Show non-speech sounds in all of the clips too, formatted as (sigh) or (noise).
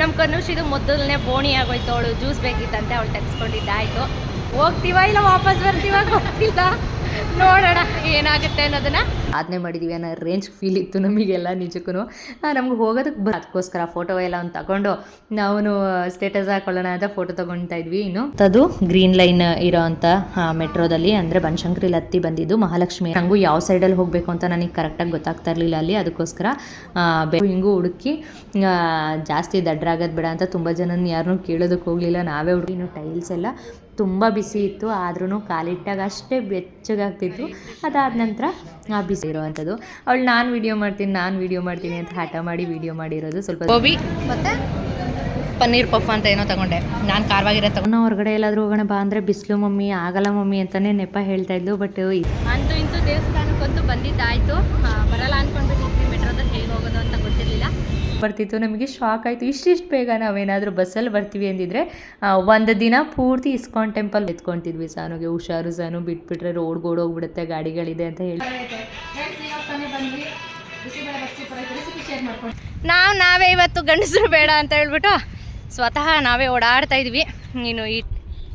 ನಮ್ಮ ಕನುಷಿದು ಮೊದಲನೇ ಬೋಣಿ ಆಗೋಯ್ತು, ಅವಳು ಜ್ಯೂಸ್ ಬೇಕಿತ್ತಂತೆ, ಅವಳು ತೆಗೆಸ್ಕೊಂಡಿದ್ದಾಯ್ತು. ಹೋಗ್ತೀವ ಇಲ್ಲ ವಾಪಸ್ ಬರ್ತೀವ ಗೊತ್ತಿಲ್ಲ. ನೋಡೋಣ ಏನಾಗುತ್ತೆ ಅನ್ನೋದನ್ನ. ಸಾಧನೆ ಮಾಡಿದೀವಿ ಅನ್ನೋ ರೇಂಜ್ ಫೀಲ್ ಇತ್ತು ನಮಗೆಲ್ಲ ನಿಜಕ್ಕೂ ನಮ್ಗೆ ಹೋಗೋದಕ್ಕೆ ಬ ಅದಕ್ಕೋಸ್ಕರ ಫೋಟೋ ಎಲ್ಲ ಒಂದು ತಗೊಂಡು ನಾವು ಸ್ಟೇಟಸ್ ಹಾಕೊಳ್ಳೋಣ ಅಂತ ಫೋಟೋ ತಗೊಳ್ತಾ ಇದ್ವಿ ಇನ್ನು. ಅದು ಗ್ರೀನ್ ಲೈನ್ ಇರೋ ಅಂತ ಮೆಟ್ರೋದಲ್ಲಿ. ಅಂದರೆ ಬನಶಂಕರಿಲಿ ಹತ್ತಿ ಬಂದಿದ್ದು ಮಹಾಲಕ್ಷ್ಮಿ. ನಂಗೂ ಯಾವ ಸೈಡಲ್ಲಿ ಹೋಗಬೇಕು ಅಂತ ನನಗೆ ಕರೆಕ್ಟಾಗಿ ಗೊತ್ತಾಗ್ತಾ ಇರಲಿಲ್ಲ ಅಲ್ಲಿ. ಅದಕ್ಕೋಸ್ಕರ ಹಿಂಗೂ ಹುಡುಕಿ ಜಾಸ್ತಿ ದಡ್ರಾಗದ್ ಬೇಡ ಅಂತ ತುಂಬ ಜನ ಯಾರನ್ನೂ ಕೇಳೋದಕ್ಕೆ ಹೋಗಲಿಲ್ಲ. ನಾವೇ ಹುಡುಗಿ ಟೈಲ್ಸ್ ಎಲ್ಲ ತುಂಬ ಬಿಸಿ ಇತ್ತು ಆದ್ರೂ ಕಾಲಿಟ್ಟಾಗ ಅಷ್ಟೇ ಬೆಚ್ಚಗಾಗ್ತಿತ್ತು. ಅದಾದ ನಂತರ ಆ ಬಿಸಿ ಇರುವಂಥದ್ದು. ಅವಳು ನಾನು ವಿಡಿಯೋ ಮಾಡ್ತೀನಿ ನಾನು ವಿಡಿಯೋ ಮಾಡ್ತೀನಿ ಅಂತ ಹಠ ಮಾಡಿ ವಿಡಿಯೋ ಮಾಡಿರೋದು ಸ್ವಲ್ಪ ಗೋಬಿ ಮತ್ತೆ ಪನ್ನೀರ್ ಪಫ್ ಅಂತ ಏನೋ ತಗೊಂಡೆ. ನಾನು ಖಾರವಾಗಿರೋ ತಗೊಂಡು. ಹೊರಗಡೆ ಎಲ್ಲಾದರೂ ಹೋಗೋಣ ಬಾ ಅಂದರೆ ಬಿಸಿಲು ಮಮ್ಮಿ ಆಗಲ್ಲ ಮಮ್ಮಿ ಅಂತಲೇ ನೆಪ ಹೇಳ್ತಾ ಇದ್ಲು ಬಟ್ ಅಂತೂ ಇಂತೂ ದೇವಸ್ಥಾನಕ್ಕಂತೂ ಬಂದಿದ್ದಾಯಿತು. ಬರಲ್ಲ ಅನ್ಕೊಂಡ್ಬಿಟ್ಟಿದ್ವಿ ಮೆಟ್ರೋದಲ್ಲಿ ಹೇಗೆ ಹೋಗೋದು ಅಂತ ಗೊತ್ತಿರಲಿಲ್ಲ ಬರ್ತಿತ್ತು, ನಮಗೆ ಶಾಕ್ ಆಯಿತು. ಇಷ್ಟಿಷ್ಟು ಬೇಗ ನಾವೇನಾದರೂ ಬಸ್ಸಲ್ಲಿ ಬರ್ತೀವಿ ಅಂದಿದ್ರೆ ಒಂದು ದಿನ ಪೂರ್ತಿ ಇಸ್ಕಾನ್ ಟೆಂಪಲ್ ಎತ್ಕೊತಿದ್ವಿ ಸಾನುಗೆ ಹುಷಾರು ಸಾನು, ಬಿಟ್ಬಿಟ್ರೆ ರೋಡ್ ಹೋಗ್ಬಿಡುತ್ತೆ ಗಾಡಿಗಳಿದೆ ಅಂತ ಹೇಳಿ. ನಾವು ನಾವೇ ಇವತ್ತು ಗಂಡಸರು ಬೇಡ ಅಂತ ಹೇಳ್ಬಿಟ್ಟು ಸ್ವತಃ ನಾವೇ ಓಡಾಡ್ತಾ ಇದ್ವಿ. ನೀನು ಈ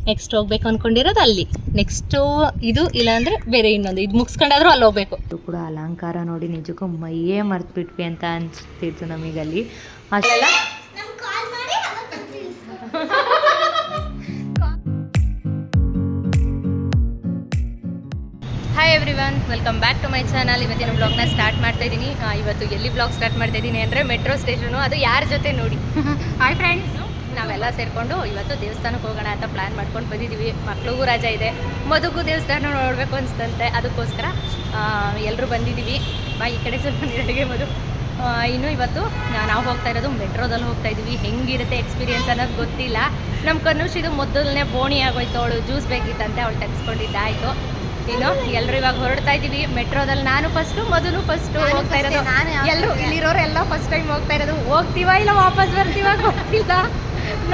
ನೆಕ್ಸ್ಟ್ ಹೋಗ್ಬೇಕು ಅನ್ಕೊಂಡಿರೋದು ಅಲ್ಲಿ. ನೆಕ್ಸ್ಟು ಇದು ಇಲ್ಲಾಂದರೆ ಬೇರೆ ಇನ್ನೊಂದು. ಇದು ಮುಗಿಸ್ಕೊಂಡಾದ್ರೂ ಅಲ್ಲಿ ಹೋಗ್ಬೇಕು. ಇದು ಕೂಡ ಅಲಂಕಾರ ನೋಡಿ ನಿಜಕ್ಕೂ ಮೈಯೇ ಮರ್ತ್ಬಿಟ್ವಿ ಅಂತ ಅನಿಸ್ತಿತ್ತು ನಮಗಲ್ಲಿ. ಅಷ್ಟೆಲ್ಲ hi everyone welcome back to my channel ಇವತ್ತಿನ ಬ್ಲಾಗ್ನ ಸ್ಟಾರ್ಟ್ ಮಾಡ್ತಾ ಇದ್ದೀನಿ. ಇವತ್ತು ಎಲ್ಲಿ ಬ್ಲಾಗ್ ಸ್ಟಾರ್ಟ್ ಮಾಡ್ತಾ ಇದ್ದೀನಿ ಅಂದರೆ ಮೆಟ್ರೋ ಸ್ಟೇಷನು ಅದು ಯಾರ ಜೊತೆ ನೋಡಿ? (laughs) ಹಾಯ್ ಫ್ರೆಂಡ್ಸ್ ನಾವೆಲ್ಲ ಸೇರಿಕೊಂಡು ಇವತ್ತು ದೇವಸ್ಥಾನಕ್ಕೆ ಹೋಗೋಣ ಅಂತ ಪ್ಲ್ಯಾನ್ ಮಾಡ್ಕೊಂಡು ಬಂದಿದ್ದೀವಿ. ಮಕ್ಳಿಗೂ ರಜೆ ಇದೆ. ಮದುಗೂ ದೇವಸ್ಥಾನ ನೋಡಬೇಕು ಅನಿಸ್ತಂತೆ. ಅದಕ್ಕೋಸ್ಕರ ಎಲ್ಲರೂ ಬಂದಿದ್ದೀವಿ. ಬಾ ಈ ಕಡೆ ಸ್ವಲ್ಪ ನೀರಿಗೆ ಮದು ಇನ್ನು ಇವತ್ತು ನಾವು ಹೋಗ್ತಾ ಇರೋದು ಮೆಟ್ರೋದಲ್ಲಿ ಹೋಗ್ತಾ ಇದ್ದೀವಿ. ಹೆಂಗಿರುತ್ತೆ ಎಕ್ಸ್ಪೀರಿಯನ್ಸ್ ಅನ್ನೋದು ಗೊತ್ತಿಲ್ಲ. ನಮ್ಮ ಕನುಷಿದು ಮೊದಲನೇ ಬೋಣಿ ಆಗೋಯ್ತು. ಅವಳು ಜ್ಯೂಸ್ ಬೇಕಿತ್ತಂತೆ. ಅವಳು ತೆಗೆಸ್ಕೊಂಡಿದ್ದಾಯ್ತು ಇನ್ನು ಎಲ್ಲರೂ ಇವಾಗ ಹೊರಡ್ತಾ ಇದ್ದೀವಿ. ಮೆಟ್ರೋದಲ್ಲಿ ನಾನು ಫಸ್ಟು ಮೊದಲು ಫಸ್ಟು ಹೋಗ್ತಾ ಇರೋದು. ಎಲ್ಲರೂ ಇಲ್ಲಿರೋರು ಎಲ್ಲ ಫಸ್ಟ್ ಟೈಮ್ ಹೋಗ್ತಾ ಇರೋದು. ಹೋಗ್ತೀವ ಇಲ್ಲ ವಾಪಸ್ ಬರ್ತೀವ ಗೊತ್ತಿಲ್ಲ.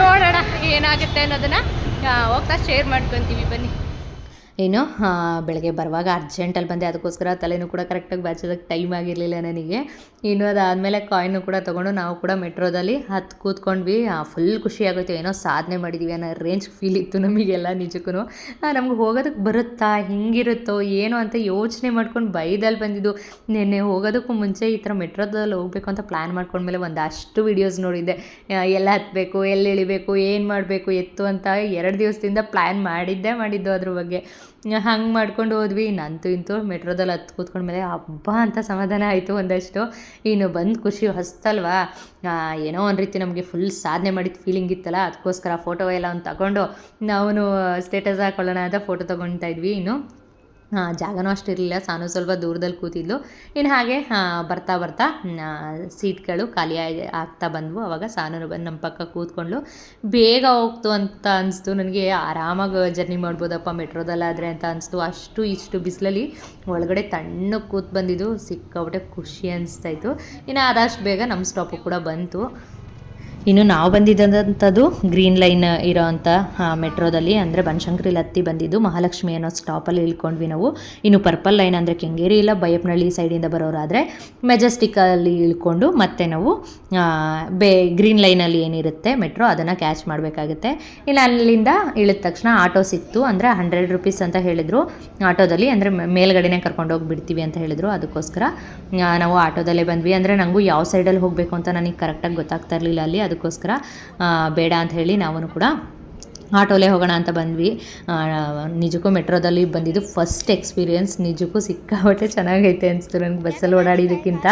ನೋಡೋಣ ಏನಾಗುತ್ತೆ ಅನ್ನೋದನ್ನ ಹೋಗ್ತಾ ಶೇರ್ ಮಾಡ್ಕೊತೀವಿ ಬನ್ನಿ. ಏನು ಬೆಳಗ್ಗೆ ಬರುವಾಗ ಅರ್ಜೆಂಟಲ್ಲಿ ಬಂದೆ. ಅದಕ್ಕೋಸ್ಕರ ತಲೆನೂ ಕೂಡ ಕರೆಕ್ಟಾಗಿ ಬಾಚೋದಕ್ಕೆ ಟೈಮ್ ಆಗಿರಲಿಲ್ಲ ನನಗೆ. ಇನ್ನು ಅದಾದಮೇಲೆ ಕಾಯಿನು ಕೂಡ ತೊಗೊಂಡು ನಾವು ಕೂಡ ಮೆಟ್ರೋದಲ್ಲಿ ಹತ್ತು ಕೂತ್ಕೊಂಡ್ವಿ. ಫುಲ್ ಖುಷಿ ಆಗೋಯ್ತು. ಏನೋ ಸಾಧನೆ ಮಾಡಿದ್ದೀವಿ ಅನ್ನೋ ರೇಂಜ್ ಫೀಲ್ ಇತ್ತು ನಮಗೆಲ್ಲ ನಿಜಕ್ಕೂ ನಮ್ಗೆ ಹೋಗೋದಕ್ಕೆ ಬರುತ್ತಾ? ಹೆಂಗಿರುತ್ತೋ? ಏನೋ ಅಂತ ಯೋಚನೆ ಮಾಡ್ಕೊಂಡು ಬೈದಲ್ಲಿ ಬಂದಿದ್ದು. ನಿನ್ನೆ ಹೋಗೋದಕ್ಕೂ ಮುಂಚೆ ಈ ಥರ ಮೆಟ್ರೋದಲ್ಲಿ ಹೋಗಬೇಕು ಅಂತ ಪ್ಲ್ಯಾನ್ ಮಾಡ್ಕೊಂಡ್ಮೇಲೆ ಒಂದಷ್ಟು ವೀಡಿಯೋಸ್ ನೋಡಿದ್ದೆ. ಎಲ್ಲ ಹತ್ತಬೇಕು ಎಲ್ಲಿ ಇಳಿಬೇಕು, ಏನು ಮಾಡಬೇಕು, ಎತ್ತು ಅಂತ ಎರಡು ದಿವಸದಿಂದ ಪ್ಲ್ಯಾನ್ ಮಾಡಿದ್ದೆ ಮಾಡಿದ್ದು ಅದ್ರ ಬಗ್ಗೆ. ಹಂಗೆ ಮಾಡ್ಕೊಂಡು ಹೋದ್ವಿ. ನಂತೂ ಇಂತೂ ಮೆಟ್ರೋದಲ್ಲಿ ಹತ್ತು ಕೂತ್ಕೊಂಡ್ಮೇಲೆ ಹಬ್ಬ ಅಂತ ಸಮಾಧಾನ ಆಯಿತು ಒಂದಷ್ಟು. ಇನ್ನು ಬಂದು ಖುಷಿ ಹೊಸ್ತಲ್ವಾ? ಏನೋ ಒಂದು ರೀತಿ ನಮಗೆ ಫುಲ್ ಸಾಧನೆ ಮಾಡಿದ ಫೀಲಿಂಗ್ ಇತ್ತಲ್ಲ ಅದಕ್ಕೋಸ್ಕರ ಫೋಟೋ ಎಲ್ಲ ಒಂದು ತಗೊಂಡು ನಾವು ಸ್ಟೇಟಸ್ ಹಾಕೊಳ್ಳೋಣ ಅಂತ ಫೋಟೋ ತೊಗೊಳ್ತಾ ಇದ್ವಿ. ಇನ್ನು ಜಾಗನೂ ಅಷ್ಟಿರಲಿಲ್ಲ ಸಾನು ಸ್ವಲ್ಪ ದೂರದಲ್ಲಿ ಕೂತಿದ್ಲು. ಇನ್ನು ಹಾಗೆ ಬರ್ತಾ ಬರ್ತಾ ಸೀಟ್ಗಳು ಖಾಲಿ ಆಗಿ- ಆಗ್ತಾ ಬಂದವು. ಅವಾಗ ಸಾನು ಬಂದು ನಮ್ಮ ಪಕ್ಕ ಕೂತ್ಕೊಂಡು ಬೇಗ ಹೋಗ್ತು ಅಂತ ಅನಿಸ್ತು. ನನಗೆ ಆರಾಮಾಗಿ ಜರ್ನಿ ಮಾಡ್ಬೋದಪ್ಪ ಮೆಟ್ರೋದಲ್ಲಾದರೆ ಅಂತ ಅನಿಸ್ತು. ಅಷ್ಟು ಇಷ್ಟು ಬಿಸಿಲಲ್ಲಿ ಒಳಗಡೆ ತಣ್ಣಗೆ ಕೂತ್ ಬಂದಿದ್ದು. ಸಿಕ್ಕಾಬಿಟ್ಟೆ ಖುಷಿ ಅನಿಸ್ತಾಯಿತ್ತು ಇನ್ನು ಆದಷ್ಟು ಬೇಗ ನಮ್ಮ ಸ್ಟಾಪು ಕೂಡ ಬಂತು. ಇನ್ನು ನಾವು ಬಂದಿದ್ದಂಥದ್ದು ಗ್ರೀನ್ ಲೈನ್ ಇರೋ ಅಂಥ ಮೆಟ್ರೋದಲ್ಲಿ ಅಂದರೆ ಬನಶಂಕರಿಲಿ ಹತ್ತಿ ಬಂದಿದ್ದು ಮಹಾಲಕ್ಷ್ಮಿ ಅನ್ನೋ ಸ್ಟಾಪಲ್ಲಿ ಇಳ್ಕೊಂಡ್ವಿ ನಾವು. ಇನ್ನು ಪರ್ಪಲ್ ಲೈನ್ ಅಂದರೆ ಕೆಂಗೇರಿ ಇಲ್ಲ, ಬೈಯಪ್ಪನಹಳ್ಳಿ ಸೈಡಿಂದ ಬರೋರಾದರೆ ಮೆಜೆಸ್ಟಿಕಲ್ಲಿ ಇಳ್ಕೊಂಡು ಮತ್ತೆ ನಾವು ಬೇ ಗ್ರೀನ್ ಲೈನಲ್ಲಿ ಏನಿರುತ್ತೆ ಮೆಟ್ರೋ ಅದನ್ನು ಕ್ಯಾಚ್ ಮಾಡಬೇಕಾಗುತ್ತೆ. ಇನ್ನು ಅಲ್ಲಿಂದ ಇಳಿದ ತಕ್ಷಣ ಆಟೋ ಸಿಕ್ತು ಅಂದರೆ ಹಂಡ್ರೆಡ್ ರುಪೀಸ್ ಅಂತ ಹೇಳಿದರು. ಆಟೋದಲ್ಲಿ ಅಂದರೆ ಮೇಲ್ಗಡೆನೇ ಕರ್ಕೊಂಡು ಹೋಗಿ ಬಿಡ್ತೀವಿ ಅಂತ ಹೇಳಿದರು. ಅದಕ್ಕೋಸ್ಕರ ನಾವು ಆಟೋದಲ್ಲೇ ಬಂದ್ವಿ. ಅಂದರೆ ನನಗೂ ಯಾವ ಸೈಡಲ್ಲಿ ಹೋಗಬೇಕು ಅಂತ ನನಗೆ ಕರೆಕ್ಟಾಗಿ ಗೊತ್ತಾಗ್ತಾ ಇರಲಿಲ್ಲ ಅಲ್ಲಿ. ಅದಕ್ಕೋಸ್ಕರ ಬೇಡ ಅಂತ ಹೇಳಿ ನಾವು ಕೂಡ ಆಟೋಲೇ ಹೋಗೋಣ ಅಂತ ಬಂದ್ವಿ. ನಿಜಕ್ಕೂ ಮೆಟ್ರೋದಲ್ಲಿ ಬಂದಿದ್ದು ಫಸ್ಟ್ ಎಕ್ಸ್ಪೀರಿಯೆನ್ಸ್ ನಿಜಕ್ಕೂ ಸಿಕ್ಕಾಬಟ್ಟೆ ಚೆನ್ನಾಗೈತೆ ಅನಿಸ್ತು ನನಗೆ ಬಸ್ಸಲ್ಲಿ ಓಡಾಡಿದ್ದಕ್ಕಿಂತ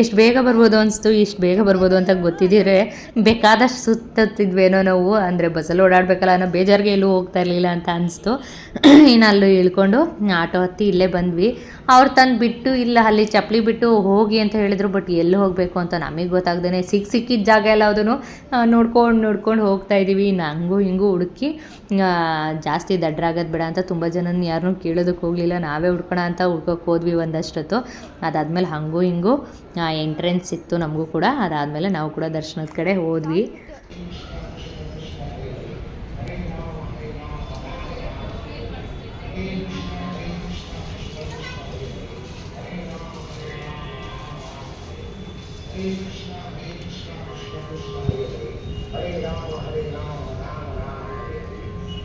ಎಷ್ಟು ಬೇಗ ಬರ್ಬೋದು ಅನಿಸ್ತು ಇಷ್ಟು ಬೇಗ ಬರ್ಬೋದು ಅಂತ ಗೊತ್ತಿದ್ದರೆ ಬೇಕಾದಷ್ಟು ಸುತ್ತತ್ತಿದ್ವೇನೋ ನಾವು. ಅಂದರೆ ಬಸ್ಸಲ್ಲಿ ಓಡಾಡಬೇಕಲ್ಲ ಅನ್ನೋ ಬೇಜಾರಿಗೆ ಎಲ್ಲೂ ಹೋಗ್ತಾ ಇರಲಿಲ್ಲ ಅಂತ ಅನಿಸ್ತು. ಇನ್ನು ಅಲ್ಲೂ ಇಳ್ಕೊಂಡು ಆಟೋ ಹತ್ತಿ ಇಲ್ಲೇ ಬಂದ್ವಿ. ಅವ್ರು ತಂದು ಬಿಟ್ಟು, ಇಲ್ಲ ಅಲ್ಲಿ ಚಪ್ಪಲಿ ಬಿಟ್ಟು ಹೋಗಿ ಅಂತ ಹೇಳಿದ್ರು, ಬಟ್ ಎಲ್ಲಿ ಹೋಗಬೇಕು ಅಂತ ನಮಗೆ ಗೊತ್ತಾಗ್ದೇ ಸಿಕ್ಕ ಸಿಕ್ಕಿದ ಜಾಗ ಎಲ್ಲ ಅದನ್ನು ನೋಡ್ಕೊಂಡು ನೋಡ್ಕೊಂಡು ಹೋಗ್ತಾ ಇದ್ದೀವಿ ಹಂಗೂ ಹಿಂಗೂ ಹುಡುಕಿ ಆ, ಜಾಸ್ತಿ ದಡ್ರಾಗೋದು ಬೇಡ ಅಂತ ತುಂಬ ಜನ ಯಾರನ್ನೂ ಕೇಳೋದಕ್ಕೆ ಹೋಗಲಿಲ್ಲ. ನಾವೇ ಹುಡ್ಕೋಣ ಅಂತ ಹುಡ್ಕೋಕೆ ಹೋದ್ವಿ ಒಂದಷ್ಟೊತ್ತು. ಅದಾದಮೇಲೆ ಹಾಗೂ ಹಿಂಗೂ ಎಂಟ್ರೆನ್ಸ್ ಸಿಕ್ತು ನಮಗೂ ಕೂಡ. ಅದಾದಮೇಲೆ ನಾವು ಕೂಡ ದರ್ಶನದ ಕಡೆ ಹೋದ್ವಿ.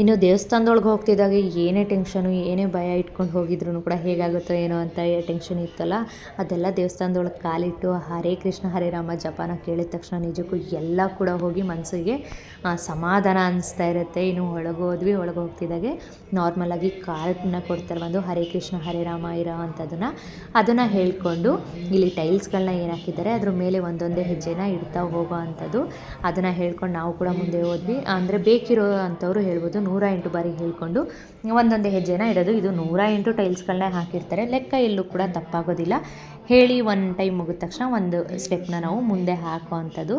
ಇನ್ನು ದೇವಸ್ಥಾನದೊಳಗೆ ಹೋಗ್ತಿದ್ದಾಗ ಏನೇ ಟೆನ್ಷನು, ಏನೇ ಭಯ ಇಟ್ಕೊಂಡು ಹೋಗಿದ್ರು ಕೂಡ ಹೇಗಾಗುತ್ತೋ ಏನೋ ಅಂತ ಟೆನ್ಷನ್ ಇತ್ತಲ್ಲ. ಅದೆಲ್ಲ ದೇವಸ್ಥಾನದೊಳಗೆ ಕಾಲಿಟ್ಟು ಹರೇ ಕೃಷ್ಣ, ಹರೇ ರಾಮ ಜಪಾನ ಕೇಳಿದ ತಕ್ಷಣ ನಿಜಕ್ಕೂ ಎಲ್ಲ ಕೂಡ ಹೋಗಿ ಮನಸ್ಸಿಗೆ ಸಮಾಧಾನ ಅನಿಸ್ತಾ ಇರುತ್ತೆ. ಇನ್ನು ಒಳಗೆ ಹೋದ್ವಿ, ಒಳಗೆ ಹೋಗ್ತಿದ್ದಾಗೆ ನಾರ್ಮಲಾಗಿ ಕಾರ್ಡನ್ನ ಕೊಡ್ತಾರೆ ಒಂದು ಹರೇ ಕೃಷ್ಣ, ಹರೇ ರಾಮ ಇರೋ ಅಂಥದ್ದನ್ನು. ಅದನ್ನು ಹೇಳ್ಕೊಂಡು ಇಲ್ಲಿ ಟೈಲ್ಸ್ಗಳನ್ನ ಏನು ಹಾಕಿದ್ದಾರೆ, ಅದ್ರ ಮೇಲೆ ಒಂದೊಂದೇ ಹೆಜ್ಜೆನ ಇಡ್ತಾ ಹೋಗೋ ಅಂಥದ್ದು. ಅದನ್ನು ಹೇಳ್ಕೊಂಡು ನಾವು ಕೂಡ ಮುಂದೆ ಹೋದ್ವಿ. ಅಂದರೆ ಬೇಕಿರೋ ಅಂಥವ್ರು ಹೇಳ್ಬೋದು ನೂರ ಎಂಟು ಬಾರಿ ಹೇಳ್ಕೊಂಡು ಒಂದೊಂದೇ ಹೆಜ್ಜೆನ ಇಡೋದು. ಇದು ನೂರ ಎಂಟು ಟೈಲ್ಸ್ಗಳನ್ನ ಹಾಕಿರ್ತಾರೆ. ಲೆಕ್ಕ ಎಲ್ಲೂ ಕೂಡ ತಪ್ಪಾಗೋದಿಲ್ಲ. ಹೇಳಿ ಒನ್ ಟೈಮ್ ಮುಗಿದ ತಕ್ಷಣ ಒಂದು ಸ್ಟೆಪ್ನ ನಾವು ಮುಂದೆ ಹಾಕುವಂಥದ್ದು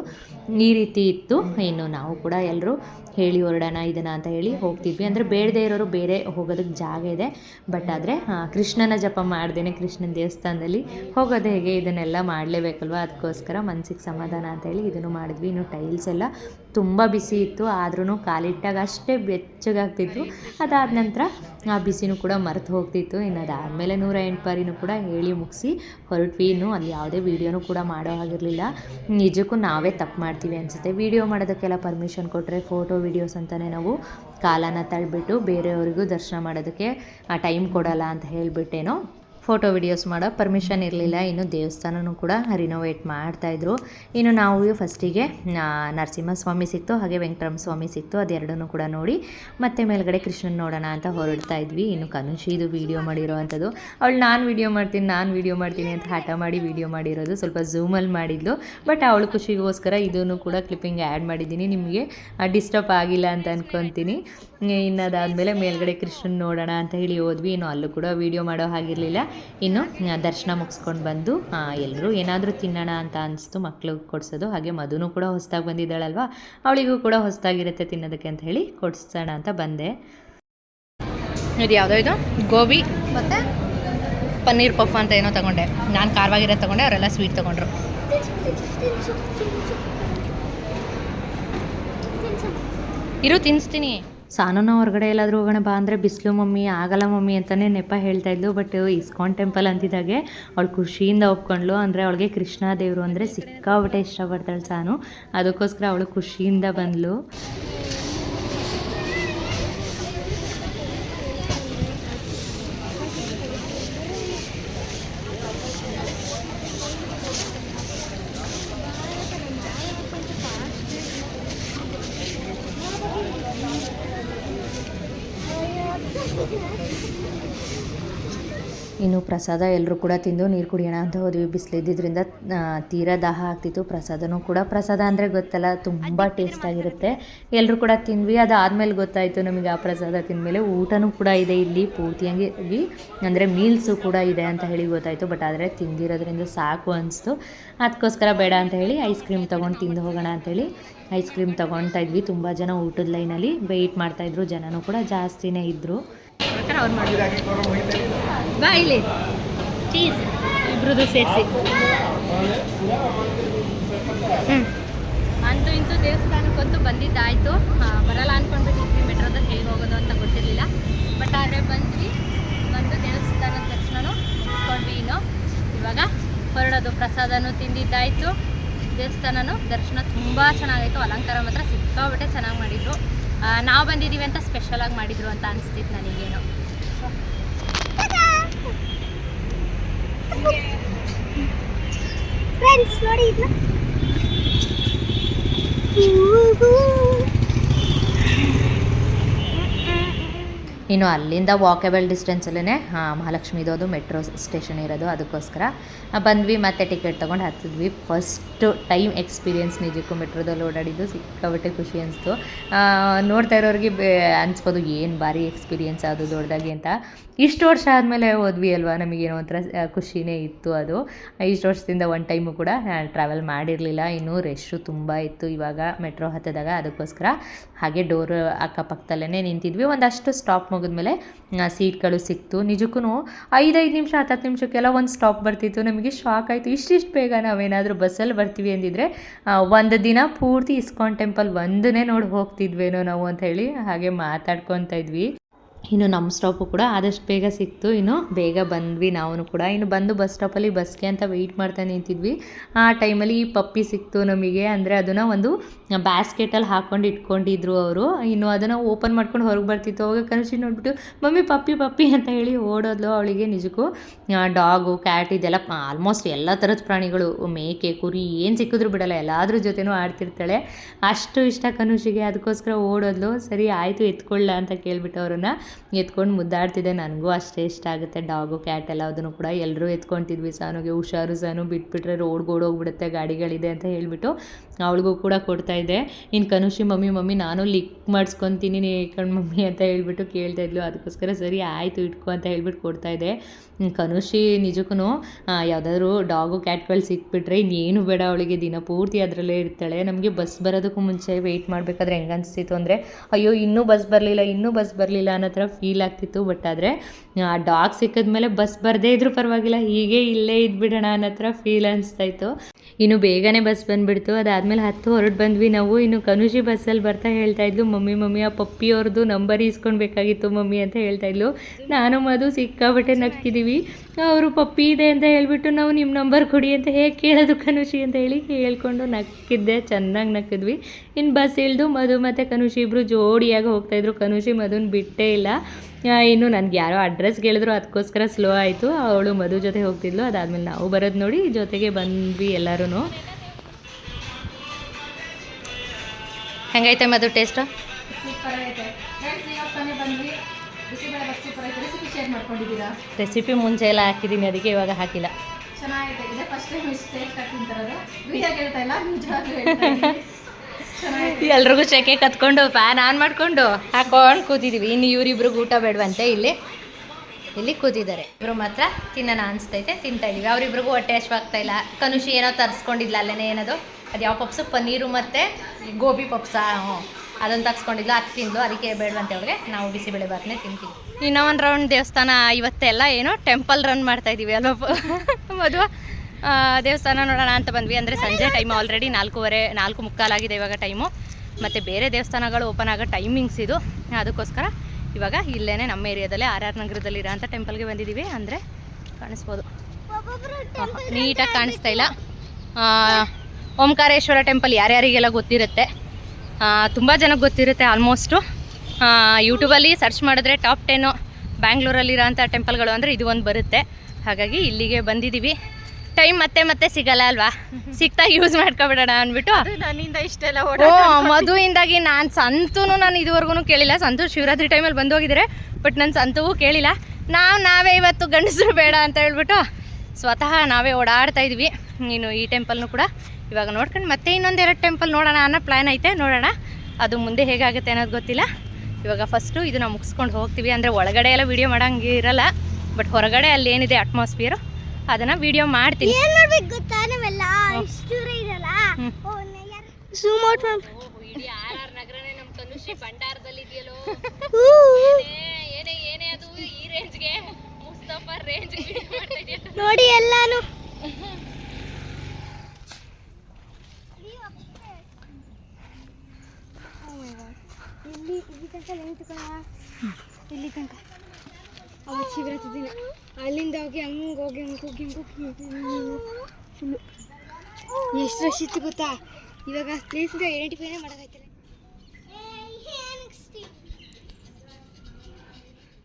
ಈ ರೀತಿ ಇತ್ತು. ಇನ್ನು ನಾವು ಕೂಡ ಎಲ್ಲರೂ ಹೇಳಿ ಹೊರಡೋಣ, ಇದನ್ನು ಅಂತ ಹೇಳಿ ಹೋಗ್ತಿದ್ವಿ. ಅಂದರೆ ಬೇಡದೇ ಇರೋರು ಬೇರೆ ಹೋಗೋದಕ್ಕೆ ಜಾಗ ಇದೆ. ಬಟ್ ಆದರೆ ಕೃಷ್ಣನ ಜಪ ಮಾಡ್ದೇನೆ ಕೃಷ್ಣನ ದೇವಸ್ಥಾನದಲ್ಲಿ ಹೋಗೋದು ಹೇಗೆ? ಇದನ್ನೆಲ್ಲ ಮಾಡಲೇಬೇಕಲ್ವ? ಅದಕ್ಕೋಸ್ಕರ ಮನಸ್ಸಿಗೆ ಸಮಾಧಾನ ಅಂತ ಹೇಳಿ ಇದನ್ನು ಮಾಡಿದ್ವಿ. ಇನ್ನು ಟೈಲ್ಸ್ ಎಲ್ಲ ತುಂಬ ಬಿಸಿ ಇತ್ತು. ಆದ್ರೂ ಕಾಲಿಟ್ಟಾಗ ಅಷ್ಟೇ ಬೆಚ್ಚಗಾಗ್ತಿತ್ತು. ಅದಾದ ನಂತರ ಆ ಬಿಸಿನೂ ಕೂಡ ಮರೆತು ಹೋಗ್ತಿತ್ತು. ಇನ್ನು ಅದಾದಮೇಲೆ ನೂರ ಎಂಟು ಬಾರಿನೂ ಕೂಡ ಹೇಳಿ ಮುಗಿಸಿ ಹೊರಟ್ವಿ. ಇನ್ನು ಅಲ್ಲಿ ಯಾವುದೇ ವೀಡಿಯೋನೂ ಕೂಡ ಮಾಡೋ ಆಗಿರಲಿಲ್ಲ ನಿಜಕ್ಕೂ ನಾವೇ ತಪ್ಪು ಮಾಡ್ತೀವಿ ಅನಿಸುತ್ತೆ. ವೀಡಿಯೋ ಮಾಡೋದಕ್ಕೆಲ್ಲ ಪರ್ಮಿಷನ್ ಕೊಟ್ಟರೆ ಫೋಟೋ ವೀಡಿಯೋಸ್ ಅಂತಲೇ ನಾವು ಕಾಲನ ತಳ್ಳಿಬಿಟ್ಟು ಬೇರೆಯವ್ರಿಗೂ ದರ್ಶನ ಮಾಡೋದಕ್ಕೆ ಟೈಮ್ ಕೊಡೋಲ್ಲ ಅಂತ ಹೇಳಿಬಿಟ್ಟೇನೋ. ಫೋಟೋ ವಿಡಿಯೋಸ್ ಮಾಡೋ ಪರ್ಮಿಷನ್ ಇರಲಿಲ್ಲ. ಇನ್ನು ದೇವಸ್ಥಾನನೂ ಕೂಡ ರಿನೋವೇಟ್ ಮಾಡ್ತಾಯಿದ್ರು ಇನ್ನು ನಾವು ಫಸ್ಟಿಗೆ ನರಸಿಂಹಸ್ವಾಮಿ ಸಿಕ್ತು, ಹಾಗೆ ವೆಂಕಟರಮ ಸ್ವಾಮಿ ಸಿಕ್ತು. ಅದೆರಡನ್ನೂ ಕೂಡ ನೋಡಿ ಮತ್ತೆ ಮೇಲ್ಗಡೆ ಕೃಷ್ಣನ್ ನೋಡೋಣ ಅಂತ ಹೊರಡ್ತಾ ಇದ್ವಿ. ಇನ್ನು ಕನುಷಿದು ವೀಡಿಯೋ ಮಾಡಿರೋ ಅಂಥದ್ದು ಅವಳು, ನಾನು ವೀಡಿಯೋ ಮಾಡ್ತೀನಿ, ನಾನು ವೀಡಿಯೋ ಮಾಡ್ತೀನಿ ಅಂತ ಹಠ ಮಾಡಿ ವೀಡಿಯೋ ಮಾಡಿರೋದು. ಸ್ವಲ್ಪ ಝೂಮಲ್ಲಿ ಮಾಡಿದ್ಲು. ಬಟ್ ಅವಳು ಖುಷಿಗೋಸ್ಕರ ಇದನ್ನು ಕೂಡ ಕ್ಲಿಪ್ಪಿಂಗ್ ಆ್ಯಡ್ ಮಾಡಿದ್ದೀನಿ. ನಿಮಗೆ ಡಿಸ್ಟರ್ಬ್ ಆಗಿಲ್ಲ ಅಂತ ಅಂದ್ಕೊತೀನಿ ಇನ್ನು ಅದಾದಮೇಲೆ ಮೇಲ್ಗಡೆ ಕೃಷ್ಣನ್ ನೋಡೋಣ ಅಂತ ಹೇಳಿ ಹೋದ್ವಿ. ಇನ್ನು ಅಲ್ಲೂ ಕೂಡ ವೀಡಿಯೋ ಮಾಡೋ ಹಾಗಿರಲಿಲ್ಲ. ಇನ್ನು ದರ್ಶನ ಮುಗಿಸ್ಕೊಂಡು ಬಂದು ಎಲ್ಲರೂ ಏನಾದರೂ ತಿನ್ನೋಣ ಅಂತ ಅನಿಸ್ತು ಮಕ್ಕಳು ಕೊಡಿಸೋದು. ಹಾಗೆ ಮಧುನೂ ಕೂಡ ಹೊಸ್ದಾಗಿ ಬಂದಿದ್ದಾಳಲ್ವಾ? ಅವಳಿಗೂ ಕೂಡ ಹೊಸ್ದಾಗಿರುತ್ತೆ ತಿನ್ನೋದಕ್ಕೆ ಅಂತ ಹೇಳಿ ಕೊಡಿಸೋಣ ಅಂತ ಬಂದೆ. ಇದು ಯಾವುದೋ ಇದು? ಗೋಬಿ ಮತ್ತು? ಪನ್ನೀರ್ ಪಫ್ ಅಂತ ಏನೋ ತಗೊಂಡೆ. ನಾನು ಖಾರವಾಗಿರೋದು ತಗೊಂಡೆ ಅವರೆಲ್ಲ ಸ್ವೀಟ್ ತಗೊಂಡ್ರು. ಇರು ತಿನ್ನಿಸ್ತೀನಿ ಸಾನುನ ಹೊರಗಡೆ ಎಲ್ಲಾದರೂ ಹೋಗೋಣ ಬಾ ಅಂದರೆ ಬಿಸಿಲು ಮಮ್ಮಿ, ಆಗಲ್ಲ ಮಮ್ಮಿ ಅಂತಲೇ ನೆಪ ಹೇಳ್ತಾ ಇದ್ಲು. ಬಟ್ ಇಸ್ಕಾನ್ ಟೆಂಪಲ್ ಅಂತಿದ್ದಾಗೆ ಅವಳು ಖುಷಿಯಿಂದ ಒಪ್ಕೊಂಡ್ಲು ಅಂದರೆ ಅವಳಿಗೆ ಕೃಷ್ಣ ದೇವರು ಅಂದರೆ ಸಿಕ್ಕಾಬಿಟ್ಟೆ ಇಷ್ಟಪಡ್ತಾಳೆ ಸಾನು. ಅದಕ್ಕೋಸ್ಕರ ಅವಳು ಖುಷಿಯಿಂದ ಬಂದಳು ಇನ್ನು ಪ್ರಸಾದ ಎಲ್ಲರೂ ಕೂಡ ತಿಂದು ನೀರು ಕುಡಿಯೋಣ ಅಂತ ಹೋದ್ವಿ. ಬಿಸಿಲಿದ್ದಿದ್ದರಿಂದ ತೀರಾ ದಾಹ ಆಗ್ತಿತ್ತು. ಪ್ರಸಾದನೂ ಕೂಡ ಪ್ರಸಾದ ಅಂದರೆ ಗೊತ್ತಲ್ಲ, ತುಂಬ ಟೇಸ್ಟಾಗಿರುತ್ತೆ ಎಲ್ಲರೂ ಕೂಡ ತಿಂದ್ವಿ. ಅದಾದಮೇಲೆ ಗೊತ್ತಾಯಿತು ನಮಗೆ ಆ ಪ್ರಸಾದ ತಿಂದಮೇಲೆ ಊಟನೂ ಕೂಡ ಇದೆ ಇಲ್ಲಿ, ಪೂರ್ತಿಯಾಗಿ ಅಂದರೆ ಮೀಲ್ಸು ಕೂಡ ಇದೆ ಅಂತ ಹೇಳಿ ಗೊತ್ತಾಯಿತು. ಬಟ್ ಆದರೆ ತಿಂದಿರೋದ್ರಿಂದ ಸಾಕು ಅನಿಸ್ತು. ಅದಕ್ಕೋಸ್ಕರ ಬೇಡ ಅಂತ ಹೇಳಿ ಐಸ್ ಕ್ರೀಮ್ ತೊಗೊಂಡು ತಿಂದು ಹೋಗೋಣ ಅಂತೇಳಿ ಐಸ್ ಕ್ರೀಮ್ ತೊಗೊಳ್ತಾ ಇದ್ವಿ. ತುಂಬ ಜನ ಊಟದ ಲೈನಲ್ಲಿ ವೆಯ್ಟ್ ಮಾಡ್ತಾಯಿದ್ರು ಜನನೂ ಕೂಡ ಜಾಸ್ತಿನೇ ಇದ್ದರು ಬಾ ಇಲ್ಲಿ. ಚೀಸ್ ಇಬ್ರದ್ದು ಸೇರಿಸಿ. ಅಂತೂ ಇಂತೂ ದೇವಸ್ಥಾನಕ್ಕಂತೂ ಬಂದಿದ್ದಾಯಿತು. ಬರಲ್ಲ ಅಂದ್ಕೊಂಡ್ಬಿಟ್ಟಿದ್ವಿ ಮೆಟ್ರೋದಲ್ಲಿ ಹೇಗೆ ಹೋಗೋದು ಅಂತ ಗೊತ್ತಿರಲಿಲ್ಲ. ಬಟ್ ಆದರೆ ಬಂದ್ವಿ. ಬಂದು ದೇವಸ್ಥಾನದ ತಕ್ಷಣ ಮುಗಿಸ್ಕೊಂಡ್ವಿ ಇನ್ನು. ಇವಾಗ ಹೊರಡೋದು. ಪ್ರಸಾದನೂ ತಿಂದಿದ್ದಾಯಿತು. ದೇವಸ್ಥಾನನೂ ದರ್ಶನ ತುಂಬ ಚೆನ್ನಾಗಾಯಿತು ಅಲಂಕಾರ ಮಾತ್ರ ಸಿಕ್ಕಾಬಿಟ್ಟೆ ಚೆನ್ನಾಗಿ ಮಾಡಿದರು. ನಾವು ಬಂದಿದ್ದೀವಿ ಅಂತ ಸ್ಪೆಷಲಾಗಿ ಮಾಡಿದ್ರು ಅಂತ ಅನಿಸ್ತಿತ್ತು ನನಗೇನು. ಫ್ರೆಂಡ್ಸ್ ನೋಡಿ ಇನ್ನು ಅಲ್ಲಿಂದ ವಾಕೇಬಲ್ ಡಿಸ್ಟೆನ್ಸಲ್ಲೇ ಮಹಾಲಕ್ಷ್ಮಿದು ಅದು ಮೆಟ್ರೋ ಸ್ಟೇಷನ್ ಇರೋದು, ಅದಕ್ಕೋಸ್ಕರ ಬಂದ್ವಿ, ಮತ್ತೆ ಟಿಕೆಟ್ ತೊಗೊಂಡು ಹತ್ತಿದ್ವಿ. ಫಸ್ಟು ಟೈಮ್ ಎಕ್ಸ್ಪೀರಿಯನ್ಸ್ ನಿಜಕ್ಕೂ ಮೆಟ್ರೋದಲ್ಲಿ ಓಡಾಡಿದ್ದು ಸಿಕ್ಕಾಬಿಟ್ಟೆ ಖುಷಿ ಅನಿಸ್ತು. ನೋಡ್ತಾ ಇರೋರಿಗೆ ಅನ್ಸ್ಬೋದು, ಏನು ಭಾರಿ ಎಕ್ಸ್ಪೀರಿಯನ್ಸ್ ಅದು ದೊಡ್ಡದಾಗಿ ಅಂತ. ಇಷ್ಟು ವರ್ಷ ಆದಮೇಲೆ ಹೋದ್ವಿ ಅಲ್ವಾ, ನಮಗೇನೋ ಒಂಥರ ಖುಷಿನೇ ಇತ್ತು ಅದು. ಇಷ್ಟು ವರ್ಷದಿಂದ ಒನ್ ಟೈಮು ಕೂಡ ಟ್ರಾವೆಲ್ ಮಾಡಿರಲಿಲ್ಲ. ಇನ್ನೂ ರಶ್ಶು ತುಂಬ ಇತ್ತು ಇವಾಗ ಮೆಟ್ರೋ ಹತ್ತಿದಾಗ, ಅದಕ್ಕೋಸ್ಕರ. ಹಾಗೆ ಡೋರ್ ಅಕ್ಕಪಕ್ಕದಲ್ಲೇ ನಿಂತಿದ್ವಿ. ಒಂದಷ್ಟು ಸ್ಟಾಪ್ ಮುಗಿದ್ಮೇಲೆ ಸೀಟ್ಗಳು ಸಿಕ್ತು. ನಿಜಕ್ಕೂ ಐದೈದು ನಿಮಿಷ ಹತ್ತು ಹತ್ತು ನಿಮಿಷಕ್ಕೆಲ್ಲ ಒಂದು ಸ್ಟಾಪ್ ಬರ್ತಿತ್ತು. ನಮಗೆ ಶಾಕ್ ಆಯಿತು. ಇಷ್ಟಿಷ್ಟು ಬೇಗ ನಾವೇನಾದರೂ ಬಸ್ಸಲ್ಲಿ ಬರ್ತೀವಿ ಅಂದಿದ್ರೆ ಒಂದು ದಿನ ಪೂರ್ತಿ ಇಸ್ಕಾನ್ ಟೆಂಪಲ್ ಒಂದನ್ನೇ ನೋಡಿ ಹೋಗ್ತಿದ್ವೇನೋ ನಾವು ಅಂತ ಹೇಳಿ ಹಾಗೆ ಮಾತಾಡ್ಕೊತಾ ಇದ್ವಿ. ಇನ್ನು ನಮ್ಮ ಸ್ಟಾಪು ಕೂಡ ಆದಷ್ಟು ಬೇಗ ಸಿಕ್ತು. ಇನ್ನು ಬೇಗ ಬಂದ್ವಿ ನಾವು ಕೂಡ. ಇನ್ನು ಬಂದು ಬಸ್ ಸ್ಟಾಪಲ್ಲಿ ಬಸ್ಗೆ ಅಂತ ವೆಯ್ಟ್ ಮಾಡ್ತಾ ನಿಂತಿದ್ವಿ. ಆ ಟೈಮಲ್ಲಿ ಈ ಪಪ್ಪಿ ಸಿಕ್ತು ನಮಗೆ. ಅಂದರೆ ಅದನ್ನು ಒಂದು ಬ್ಯಾಸ್ಕೆಟಲ್ಲಿ ಹಾಕ್ಕೊಂಡು ಇಟ್ಕೊಂಡಿದ್ರು ಅವರು. ಇನ್ನು ಅದನ್ನು ಓಪನ್ ಮಾಡ್ಕೊಂಡು ಹೊರಗೆ ಬರ್ತಿತ್ತು. ಅವಾಗ ಕನಸಿ ನೋಡ್ಬಿಟ್ಟು, ಮಮ್ಮಿ, ಪಪ್ಪಿ ಪಪ್ಪಿ ಅಂತ ಹೇಳಿ ಓಡೋದ್ಲು ಅವಳಿಗೆ ನಿಜಕ್ಕೂ. ಡಾಗು ಕ್ಯಾಟ್ ಇದೆಲ್ಲ ಆಲ್ಮೋಸ್ಟ್ ಎಲ್ಲ ಥರದ ಪ್ರಾಣಿಗಳು. ಮೇಕೆ, ಕುರಿ, ಏನು ಸಿಕ್ಕಿದ್ರು ಬಿಡಲ್ಲ. ಎಲ್ಲಾದ್ರ ಜೊತೆನೂ ಆಡ್ತಿರ್ತಾಳೆ. ಅಷ್ಟು ಇಷ್ಟ ಕನುಷಿಗೆ ಅದಕ್ಕೋಸ್ಕರ ಓಡೋದ್ಲು. ಸರಿ, ಆಯಿತು, ಎತ್ಕೊಳ್ಳ ಅಂತ ಕೇಳಿಬಿಟ್ಟು ಅವ್ರನ್ನ. ಎತ್ಕೊಂಡು ಮುದ್ದಾಡ್ತಿದ್ದೆ. ನನಗೂ ಅಷ್ಟೇ ಇಷ್ಟ ಆಗುತ್ತೆ. ಡಾಗು ಕ್ಯಾಟ್ ಎಲ್ಲ ಅದನ್ನು ಕೂಡ ಎಲ್ಲರೂ ಎತ್ಕೊತಿದ್ವಿ. ಸಾನುಗೆ ಹುಷಾರು, ಸಾನು ಬಿಟ್ಬಿಟ್ರೆ ರೋಡ್ಗೆ ಓಡೋಗ್ಬಿಡುತ್ತೆ, ಗಾಡಿಗಳಿದೆ ಅಂತ ಹೇಳಿಬಿಟ್ಟು ಅವಳಿಗೂ ಕೂಡ ಕೊಡ್ತಾ ಇದ್ದೆ. ಇನ್ನು ಕನುಷಿ, ಮಮ್ಮಿ ಮಮ್ಮಿ, ನಾನು ಲಿಕ್ ಮಾಡಿಸ್ಕೊತೀನಿ ನೀ ಕಣ್ ಮಮ್ಮಿ ಅಂತ ಹೇಳ್ಬಿಟ್ಟು ಕೇಳ್ತಾ ಇದ್ಲು. ಅದಕ್ಕೋಸ್ಕರ ಸರಿ ಆಯಿತು, ಇಟ್ಕೊ ಅಂತ ಹೇಳ್ಬಿಟ್ಟು ಕೊಡ್ತಾ ಇದ್ದೆ. ಕನುಷಿ ನಿಜಕ್ಕೂ ಯಾವುದಾದ್ರೂ ಡಾಗು ಕ್ಯಾಟ್ಗಳು ಸಿಕ್ಬಿಟ್ರೆ ಇನ್ನೇನು ಬೇಡ ಅವಳಿಗೆ. ದಿನ ಪೂರ್ತಿ ಅದರಲ್ಲೇ ಇರ್ತಾಳೆ. ನಮಗೆ ಬಸ್ ಬರೋದಕ್ಕೂ ಮುಂಚೆ ವೆಯ್ಟ್ ಮಾಡಬೇಕಾದ್ರೆ ಹೆಂಗೆ ಅನಿಸ್ತಿತ್ತು ಅಂದರೆ, ಅಯ್ಯೋ, ಇನ್ನೂ ಬಸ್ ಬರಲಿಲ್ಲ, ಇನ್ನೂ ಬಸ್ ಬರಲಿಲ್ಲ ಅನ್ನೋ ಥರ ಫೀಲ್ ಆಗ್ತಿತ್ತು. ಬಟ್ ಆದರೆ, ಆ ಡಾಗ್ ಸಿಕ್ಕಿದ್ಮೇಲೆ ಬಸ್ ಬರದೇ ಇದ್ರೂ ಪರವಾಗಿಲ್ಲ. ಹೀಗೆ ಇಲ್ಲೇ ಇದ್ಬಿಡೋಣ ಅನ್ನೋ ಥರ ಫೀಲ್ ಅನಿಸ್ತಾ ಇತ್ತು. ಇನ್ನು ಬೇಗನೆ ಬಸ್ ಬಂದುಬಿಡ್ತು. ಅದಾದಮೇಲೆ ಹತ್ತು ಹೊರಟು ಬಂದ್ವಿ ನಾವು. ಇನ್ನು ಕನುಷಿ ಬಸ್ಸಲ್ಲಿ ಬರ್ತಾ ಹೇಳ್ತಾ ಇದ್ಲು, ಮಮ್ಮಿ ಮಮ್ಮಿ, ಆ ಪಪ್ಪಿಯವ್ರದ್ದು ನಂಬರ್ ಇಸ್ಕೊಳ್ಬೇಕಾಗಿತ್ತು ಮಮ್ಮಿ ಅಂತ ಹೇಳ್ತಾ ಇದ್ಲು. ನಾನು ಮದು ಸಿಕ್ಕಾಬಟ್ಟೆ ನಕ್ಕಿದ್ದೀವಿ ಅವರು ಪಪ್ಪಿ ಇದೆ ಅಂತ ಹೇಳ್ಬಿಟ್ಟು ನಾವು ನಿಮ್ಮ ನಂಬರ್ ಕೊಡಿ ಅಂತ ಹೇಗೆ ಕೇಳೋದು ಕನುಷಿ ಅಂತ ಹೇಳಿ ಹೇಳ್ಕೊಂಡು ನಕ್ಕಿದ್ದೆ ಚೆನ್ನಾಗಿ ನಕ್ಕಿದ್ವಿ ಇನ್ನು ಬಸ್ ಇಳಿದು ಮಧು ಮತ್ತು ಕನುಷಿ ಇಬ್ಬರು ಜೋಡಿಯಾಗಿ ಹೋಗ್ತಾಯಿದ್ರು ಕನುಷಿ ಮಧುನ ಬಿಟ್ಟೇ ಇಲ್ಲ. ಆ, ಇನ್ನು ನನಗೆ ಯಾರೋ ಅಡ್ರೆಸ್ ಕೇಳಿದ್ರು ಅದಕ್ಕೋಸ್ಕರ ಸ್ಲೋ ಆಯಿತು. ಅವಳು ಮಧು ಜೊತೆ ಹೋಗ್ತಿದ್ಲು. ಅದಾದಮೇಲೆ ನಾವು ಬರೋದು ನೋಡಿ ಜೊತೆಗೆ ಬಂದ್ವಿ ಎಲ್ಲರೂ ಹೆಂಗೈತೆ ಮಧು ಟೇಸ್ಟು ಸೂಪರ್ ಆಗೈತೆ. ಫ್ರೆಂಡ್ಸ್ ಇವಾಗ ತಾನೇ ಬಂದ್ವಿ. ಬಿಸಿಬೇಳೆ ಬಾತ್ ಸೂಪರ್ ಐತೆ ರೆಸಿಪಿ ಶೇರ್ ಮಾಡ್ಕೊಂಡಿದ್ದೀರಾ? ರೆಸಿಪಿ ಮುಂಚೆ ಎಲ್ಲ ಹಾಕಿದ್ದೀನಿ ಅದಕ್ಕೆ ಇವಾಗ ಹಾಕಿಲ್ಲ. ಚೆನ್ನಾಗೈತೆ. ಎಲ್ರಿಗೂ ಶೆಕೆ ಕತ್ಕೊಂಡು ಫ್ಯಾನ್ ಆನ್ ಮಾಡಿಕೊಂಡು ಹಾಕೊಂಡು ಕೂತಿದ್ದೀವಿ ಇನ್ನು ಇವರಿಬ್ರಿಗೂ ಊಟ ಬೇಡವಂತೆ ಇಲ್ಲಿ. ಇಲ್ಲಿ ಕೂತಿದ್ದಾರೆ. ಇಬ್ರು ಮಾತ್ರ ತಿನ್ನೋಣ ಅನಿಸ್ತೈತೆ, ತಿಂತಾ ಇದೀವಿ. ಅವರಿಬ್ರಿಗೂ ಹೊಟ್ಟೆ ಹಶ್ವಾಗ್ತಾ ಇಲ್ಲ. ಕನುಷಿ ಏನೋ ತರಿಸ್ಕೊಂಡಿದ್ಲ ಅಲ್ಲೇನೆ ಏನದು? ಅದು ಯಾವ ಪಪ್ಸು? ಪನ್ನೀರು ಮತ್ತು ಗೋಬಿ ಪಪ್ಸಾ? ಹ್ಞೂ. ಅದನ್ನು ತರಿಸ್ಕೊಂಡಿದ್ಲು, ಅದು ತಿಂದು ಅದಕ್ಕೆ ಬೇಡವಂತೆ ಅವ್ರಿಗೆ. ನಾವು ಬಿಸಿಬೇಳೆ ಬಾತ್ನೆ ತಿಂತೀವಿ. ಇನ್ನೊಂದು ರೌಂಡ್ ದೇವಸ್ಥಾನ ಇವತ್ತೆಲ್ಲ ಏನೋ ಟೆಂಪಲ್ ರನ್ ಮಾಡ್ತಾ ಇದ್ದೀವಿ ಅಲ್ಲೊಬ್ಬ ಮದುವೆ. ದೇವಸ್ಥಾನ ನೋಡೋಣ ಅಂತ ಬಂದ್ವಿ. ಅಂದರೆ ಸಂಜೆ ಟೈಮ್ ಆಲ್ರೆಡಿ ನಾಲ್ಕೂವರೆ, ನಾಲ್ಕು ಮುಕ್ಕಾಲಾಗಿದೆ ಇವಾಗ ಟೈಮು ಮತ್ತು ಬೇರೆ ದೇವಸ್ಥಾನಗಳು ಓಪನ್ ಆಗೋ ಟೈಮಿಂಗ್ಸ್ ಇದು. ಅದಕ್ಕೋಸ್ಕರ ಇವಾಗ ಇಲ್ಲೇ ನಮ್ಮ ಏರಿಯಾದಲ್ಲೇ ಆರ್ ಆರ್ ನಗರದಲ್ಲಿ ಅಂಥ ಟೆಂಪಲ್ಗೆ ಬಂದಿದ್ದೀವಿ ಅಂದರೆ ಕಾಣಿಸ್ಬೋದು. ನೀಟಾಗಿ ಕಾಣಿಸ್ತಾ ಇಲ್ಲ. ಓಂಕಾರೇಶ್ವರ ಟೆಂಪಲ್ ಯಾರ್ಯಾರಿಗೆಲ್ಲ ಗೊತ್ತಿರುತ್ತೆ? ತುಂಬ ಜನಕ್ಕೆ ಗೊತ್ತಿರುತ್ತೆ ಆಲ್ಮೋಸ್ಟು ಯೂಟ್ಯೂಬಲ್ಲಿ ಸರ್ಚ್ ಮಾಡಿದ್ರೆ ಟಾಪ್ ಟೆನ್ನು ಬ್ಯಾಂಗ್ಳೂರಲ್ಲಿರೋ ಅಂಥ ಟೆಂಪಲ್ಗಳು ಅಂದರೆ ಇದು ಒಂದು ಬರುತ್ತೆ. ಹಾಗಾಗಿ ಇಲ್ಲಿಗೆ ಬಂದಿದ್ದೀವಿ ಟೈಮ್ ಮತ್ತೆ ಮತ್ತೆ ಸಿಗಲ್ಲ ಅಲ್ವಾ? ಸಿಗ್ತಾ ಯೂಸ್ ಮಾಡ್ಕೊಬಿಡೋಣ ಅಂದ್ಬಿಟ್ಟು. ಅದು ನನ್ನಿಂದ ಇಷ್ಟೆಲ್ಲ ಓ ಮದುವಿಂದಾಗಿ ನಾನು ಸಂತೂ ನಾನು ಇದುವರೆಗೂ ಕೇಳಿಲ್ಲ. ಸಂತು ಶಿವರಾತ್ರಿ ಟೈಮಲ್ಲಿ ಬಂದು ಹೋಗಿದ್ದಾರೆ ಬಟ್ ನಾನು ಸಂತೂ ಕೇಳಿಲ್ಲ. ನಾವು ನಾವೇ ಇವತ್ತು ಗಂಡಸರು ಬೇಡ ಅಂತ ಹೇಳ್ಬಿಟ್ಟು ಸ್ವತಃ ನಾವೇ ಓಡಾಡ್ತಾ ಇದ್ವಿ. ನೀನು ಈ ಟೆಂಪಲ್ನು ಕೂಡ ಇವಾಗ ನೋಡ್ಕೊಂಡು ಮತ್ತೆ ಇನ್ನೊಂದೆರಡು ಟೆಂಪಲ್ ನೋಡೋಣ ಅನ್ನೋ ಪ್ಲ್ಯಾನ್ ಐತೆ. ನೋಡೋಣ ಅದು ಮುಂದೆ ಹೇಗಾಗುತ್ತೆ ಅನ್ನೋದು ಗೊತ್ತಿಲ್ಲ. ಇವಾಗ ಫಸ್ಟು ಇದನ್ನು ಮುಗಿಸ್ಕೊಂಡು ಹೋಗ್ತೀವಿ. ಅಂದರೆ ಒಳಗಡೆ ಎಲ್ಲ ವೀಡಿಯೋ ಮಾಡೋಂಗಿರಲ್ಲ. ಬಟ್ ಹೊರಗಡೆ ಅಲ್ಲಿ ಏನಿದೆ ಅಟ್ಮಾಸ್ಫಿಯರು ಅದನ್ನು ವಿಡಿಯೋ ಮಾಡ್ತೀನಿ. ಏನ್ ಮಾಡ್ಬೇಕು ಗೊತ್ತಾ? ನಾವೆಲ್ಲ ಇಷ್ಟು ದೂರ ಓ ಹ್ಮ್. ಝೂಮ್ ಔಟ್ ಮಾಡ್. ಇಡೀ ಆರ್ ಆರ್ ನಗರನೇ ನಮ್ಮ ತನುಶ್ರೀ ಭಂಡಾರದಲ್ಲಿ ಇದೆಯಲ್ಲೋ. ಏನೇ ಏನೇ ಅದು ಈ ರೇಂಜ್ಗೆ? ಮುಸ್ತಫಾ ರೇಂಜ್ ನೋಡಿ ಎಲ್ಲಾನು. ಇಲ್ಲಿ ಇಲ್ಲಿ ತನಕ ಲೈಟ್ ಇಲ್ಲಿ ತನಕ. ಅವತ್ತು ದಿನ ಅಲ್ಲಿಂದ ಹೋಗಿ ಹಂಗೆ ಹೋಗಿ ಹಂಗೆ ಹೋಗಿ ಹಂಗೆ. ಹೋಗಿ ಎಷ್ಟು ರಶ್ ಇತ್ತು ಗೊತ್ತಾ? ಇವಾಗ ಪ್ಲೇಸಿಂದ ಐಡೆಂಟಿಫೈನೇ ಮಾಡೋಕ್ಕಾಯ್ತಿಲ್ಲ.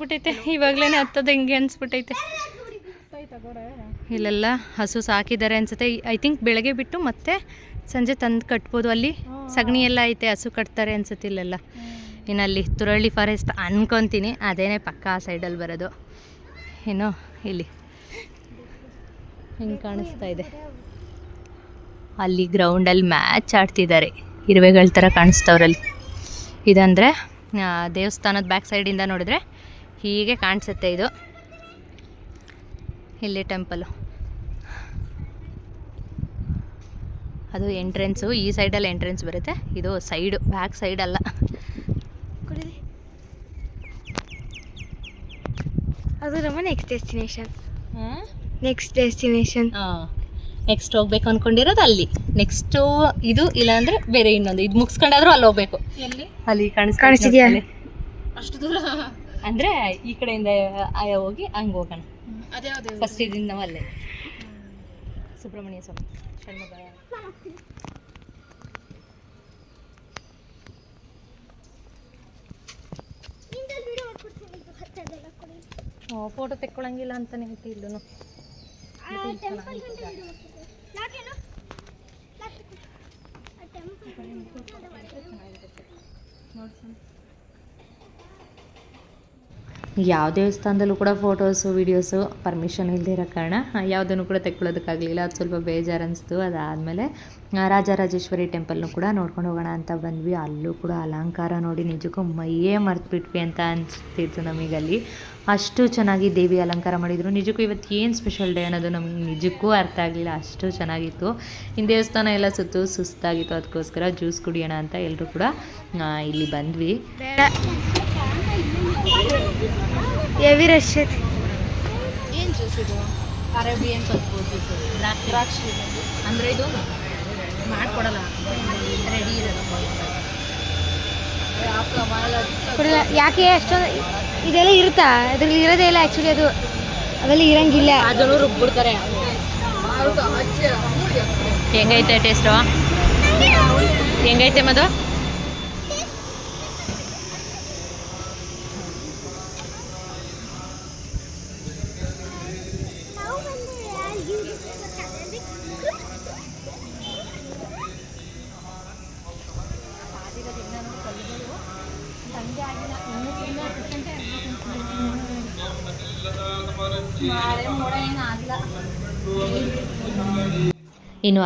ಬಿಟ್ಟೈತೆ ಇವಾಗ್ಲೇ ಹತ್ತದ ಹೆಂಗೆ ಅನ್ಸ್ಬಿಟ್ಟೈತೆ. ಇಲ್ಲೆಲ್ಲ ಹಸು ಸಾಕಿದ್ದಾರೆ ಅನ್ಸುತ್ತೆ. ಐ ಥಿಂಕ್ ಬೆಳಗ್ಗೆ ಬಿಟ್ಟು ಮತ್ತೆ ಸಂಜೆ ತಂದು ಕಟ್ಬೋದು ಅಲ್ಲಿ. ಸಗಣಿ ಎಲ್ಲ ಐತೆ ಹಸು ಕಟ್ತಾರೆ ಅನ್ಸುತ್ತೆ ಇಲ್ಲೆಲ್ಲ. ಇನ್ನು ಅಲ್ಲಿ ತುರಳ್ಳಿ ಫಾರೆಸ್ಟ್ ಅನ್ಕೊತೀನಿ, ಅದೇನೇ ಪಕ್ಕ ಆ ಸೈಡಲ್ಲಿ ಬರೋದು. ಏನು ಇಲ್ಲಿ ಹಿಂಗೆ ಕಾಣಿಸ್ತಾ ಇದೆ. ಅಲ್ಲಿ ಗ್ರೌಂಡಲ್ಲಿ ಮ್ಯಾಚ್ ಆಡ್ತಿದ್ದಾರೆ, ಇರುವೆಗಳ ಥರ ಕಾಣಿಸ್ತವ್ರಲ್ಲಿ. ಇದಂದರೆ ದೇವಸ್ಥಾನದ ಬ್ಯಾಕ್ ಸೈಡಿಂದ ನೋಡಿದ್ರೆ ಹೀಗೆ ಕಾಣಿಸುತ್ತೆ ಇದು. ಇಲ್ಲಿ ಟೆಂಪಲು ಅದು ಎಂಟ್ರೆನ್ಸು ಈ ಸೈಡಲ್ಲಿ ಎಂಟ್ರೆನ್ಸ್ ಬರುತ್ತೆ, ಇದು ಸೈಡು ಬ್ಯಾಕ್ ಸೈಡ್ ಅಲ್ಲ. ಅದು ನಮ್ಮ next destination next destination next ಹೋಗ್ಬೇಕು ಅನ್ಕೊಂಡಿರೋದು ಅಲ್ಲಿ. ನೆಕ್ಸ್ಟ್ ಇದು ಇಲ್ಲಾಂದ್ರೆ ಬೇರೆ ಇನ್ನೊಂದು. ಇದು ಮುಗಿಸ್ಕೊಂಡಾದ್ರೂ ಅಲ್ಲಿ ಹೋಗ್ಬೇಕು. ಎಲ್ಲಿ? ಅಲ್ಲಿ ಕಾಣಿಸ್ ಕಾಣಿಸ್ತಿದ್ಯಾ? ಅಷ್ಟು ದೂರ? ಅಂದರೆ ಈ ಕಡೆಯಿಂದ ಹೋಗಿ ಹಂಗೆ ಹೋಗೋಣ. ಫಸ್ಟ್ ಇದರಿಂದ ನಾವು ಅಲ್ಲೇ ಸುಬ್ರಹ್ಮಣ್ಯ ಸ್ವಾಮಿ. ಷಣ್ಮುಖ ಫೋಟೋ ತೆಕ್ಕೊಳಂಗಿಲ್ಲ ಅಂತಾನೆ ಹೇಳ್ತಿದ್ಲು ಇಲ್ಲೂ ಯಾವ ದೇವಸ್ಥಾನದಲ್ಲೂ ಕೂಡ ಫೋಟೋಸು, ವೀಡಿಯೋಸು ಪರ್ಮಿಷನ್ ಇಲ್ಲದೆ ಇರೋ ಕಾರಣ ಯಾವುದನ್ನು ಕೂಡ ತೆಕ್ಕೊಳ್ಳೋದಕ್ಕಾಗಲಿಲ್ಲ. ಅದು ಸ್ವಲ್ಪ ಬೇಜಾರು ಅನಿಸ್ತು ಅದಾದಮೇಲೆ ರಾಜರಾಜೇಶ್ವರಿ ಟೆಂಪಲ್ನು ಕೂಡ ನೋಡ್ಕೊಂಡು ಹೋಗೋಣ ಅಂತ ಬಂದ್ವಿ. ಅಲ್ಲೂ ಕೂಡ ಅಲಂಕಾರ ನೋಡಿ ನಿಜಕ್ಕೂ ಮೈಯೇ ಮರ್ತ್ಬಿಟ್ವಿ ಅಂತ ಅನಿಸ್ತಿತ್ತು ನಮಗಲ್ಲಿ. ಅಷ್ಟು ಚೆನ್ನಾಗಿ ದೇವಿ ಅಲಂಕಾರ ಮಾಡಿದರು. ನಿಜಕ್ಕೂ ಇವತ್ತು ಏನು ಸ್ಪೆಷಲ್ ಡೇ ಅನ್ನೋದು ನಮಗೆ ನಿಜಕ್ಕೂ ಅರ್ಥ ಆಗಲಿಲ್ಲ. ಅಷ್ಟು ಚೆನ್ನಾಗಿತ್ತು. ಇನ್ನು ದೇವಸ್ಥಾನ ಎಲ್ಲ ಸುತ್ತು ಸುಸ್ತಾಗಿತ್ತು. ಅದಕ್ಕೋಸ್ಕರ ಜ್ಯೂಸ್ ಕುಡಿಯೋಣ ಅಂತ ಎಲ್ಲರೂ ಕೂಡ ಇಲ್ಲಿ ಬಂದ್ವಿ. ಹೆವಿ ರಶ್ ಐತಿ ಏನ್ ಜ್ಯೂಸ್ ಇದು? ಅರೇಬಿಯನ್ ಸ್ವಲ್ಪ ಜ್ಯೂಸು ದ್ರಾಕ್ಷಿ. ಅಂದರೆ ಇದು ಮಾಡ್ಕೊಡಲ್ಲ. ರೆಡಿ ಇರಲ್ಲ. ಯಾಕೆ ಅಷ್ಟೊಂದು ಇದೆಲ್ಲ ಇರುತ್ತಾ? ಅದ್ರಲ್ಲಿ ಇರೋದೇ ಇಲ್ಲ ಆ್ಯಕ್ಚುಲಿ ಅದು. ಅದೆಲ್ಲ ಇರಂಗಿಲ್ಲ. ಅದನ್ನು ರುಬ್ಬಿಡ್ತಾರೆ. ಹೆಂಗೈತೆ ಟೇಸ್ಟು ಹೆಂಗೈತೆ ಮದು?